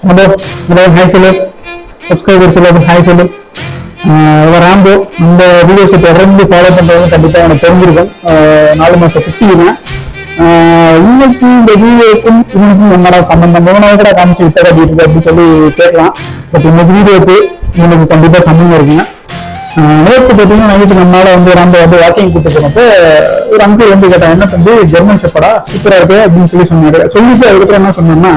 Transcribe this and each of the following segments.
Hello hello hi சொல்லு subscribers எல்லாருக்கும் hi சொல்லு ஆஹ் இவன் ராம்போ இந்த வீடியோஸை தொடர்ந்து ஃபாலோ பண்றவங்க கண்டிப்பாக எனக்கு தெரிஞ்சிருக்கும் நாலு மாதம் குட்டி இன்னைக்கு இந்த வீடியோக்கும் இன்னைக்கும் என்னடா சம்பந்தம் மூணு கூட காமிச்சு விட்ட கட்டிட்டு அப்படின்னு சொல்லி கேட்கலாம் பட் இந்த வீடியோக்கு இவனுக்கு கண்டிப்பா சம்பந்தம் இருக்குங்க ஆஹ் நேற்று பார்த்தீங்கன்னா நைட்டு நம்மளால வந்து நம்ம வந்து வாக்கிங் கூட்டு போனப்போ ஒரு அங்கிள் வந்து கேட்டாங்க என்ன வந்து ஜெர்மன் செப்படா சூப்பராக இருக்கு அப்படின்னு சொல்லி சொன்னாரு சொல்லிட்டு அதுக்கப்புறம் என்ன சொன்னோம்னா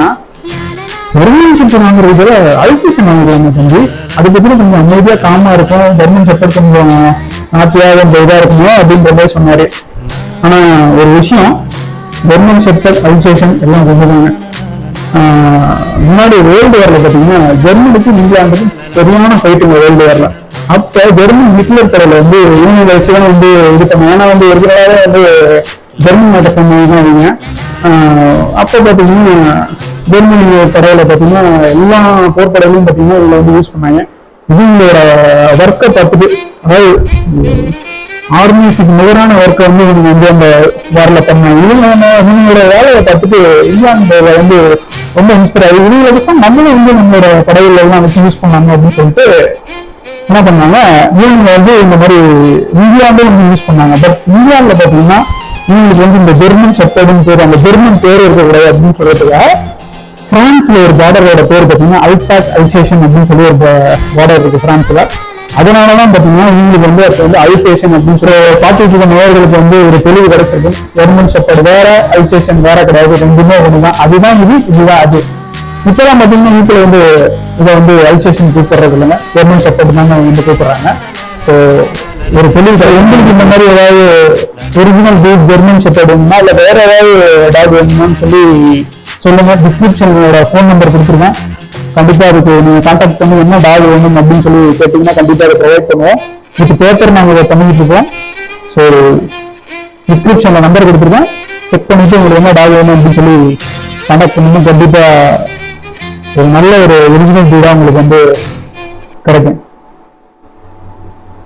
ஜெர்மன் ஷெப்பர் வாங்குறதுல ஐசிசி வாங்குறாங்க தம்பி? அது கொஞ்சம் அமைதியா காமா இருக்கும் ஜெர்மன் சப்போர்ட் கொஞ்சம் நாட்டியா கொஞ்சம் இதா இருக்குமோ அப்படின்ற மாதிரி சொன்னாரு. ஆனா ஒரு விஷயம் ஜெர்மன் செக்டர் அல்சேஷன் எல்லாம் கொஞ்சம் முன்னாடி வேர்ல்டு வார்ல பாத்தீங்கன்னா ஜெர்மனுக்கும் இங்கிலாந்துக்கும் சரியான ஃபைட்டுங்க வேர்ல்டு வார்ல அப்ப ஜெர்மன் ஹிட்லர் கடையில வந்து இவங்களை வச்சுதான் வந்து இது பண்ணாங்க. ஏன்னா வந்து ஒரு வந்து ஜெர்மன் நாட்டை சொன்னவங்க அவங்க. அப்போ பார்த்தீங்கன்னா பாத்தீங்கன்னா ஜெர்மனி படையில பார்த்தீங்கன்னா எல்லா போர்ப்படையிலும் பார்த்தீங்கன்னா இதில் வந்து யூஸ் பண்ணாங்க. இவங்களோட ஒர்க்கை பார்த்துட்டு அதாவது ஆர்மிஸுக்கு நிகரான ஒர்க்கை வந்து இவங்க வந்து அந்த வரல பண்ணாங்க. இவங்க இவங்களோட வேலையை பார்த்துட்டு இங்கிலாந்து வந்து ரொம்ப இன்ஸ்பயர் ஆகி இவங்களை விஷயம் நம்மளும் வந்து நம்மளோட படையில எல்லாம் வச்சு யூஸ் பண்ணாங்க அப்படின்னு சொல்லிட்டு என்ன பண்ணாங்க இவங்க வந்து இந்த மாதிரி இங்கிலாந்துல வந்து யூஸ் பண்ணாங்க. பட் இங்கிலாந்துல பார்த்தீங்கன்னா இவங்களுக்கு வந்து இந்த ஜெர்மன் ஷெப்பர்டுன்னு பேர் அந்த ஜெர்மன் பேர் இருக்கக்கூடாது அப்படின்னு சொல்றதுக்காக பிரான்ஸ்ல ஒரு பார்டரோட பேர் பார்த்தீங்கன்னா அல்சாக் அல்சேஷன் அப்படின்னு சொல்லி ஒரு பார்டர் இருக்கு பிரான்ஸ்ல. அதனாலதான் பாத்தீங்கன்னா இவங்களுக்கு வந்து அது வந்து அல்சேஷன் அப்படின்னு சொல்லி பார்த்துட்டு இருக்க நோயர்களுக்கு வந்து ஒரு தெளிவு கிடைச்சிருக்கு. ஜெர்மன் ஷெப்பர்டு வேற அல்சேஷன் வேற கிடையாது. ரெண்டுமே ஒண்ணுதான். அதுதான் இது இதுதான் அது. இப்பதான் பாத்தீங்கன்னா வீட்டுல வந்து இதை வந்து அல்சேஷன் கூப்பிடுறது இல்லைங்க. ஜெர்மன் ஷெப்பர்டு தான் வந்து கூப்பிடுறாங்க. ஸோ ஒரு தெளிவு உங்களுக்கு இந்த மாதிரி ஏதாவது ஒரிஜினல் பீட் ஜெர்மன் செட் வேணுமா? இல்லை வேற ஏதாவது டாக் வேணுமான்னு சொல்லி சொல்லுங்க. டிஸ்கிரிப்ஷனோட ஃபோன் நம்பர் கொடுத்துருக்கேன். கண்டிப்பாக அதுக்கு நீங்கள் கான்டாக்ட் பண்ணி என்ன டாக் வேணும் அப்படின்னு சொல்லி கேட்டிங்கன்னா கண்டிப்பாக அதை ப்ரொவைட் பண்ணுவோம். வித் பேப்பர் நாங்கள் இதை பண்ணிக்கிட்டு இருக்கோம். ஸோ டிஸ்கிரிப்ஷனில் நம்பர் கொடுத்துருக்கேன். செக் பண்ணிவிட்டு உங்களுக்கு என்ன டாக் வேணும் அப்படின்னு சொல்லி கான்டாக்ட் பண்ணணும் கண்டிப்பாக ஒரு நல்ல ஒரு ஒரிஜினல் பீடா உங்களுக்கு வந்து கிடைக்கும்.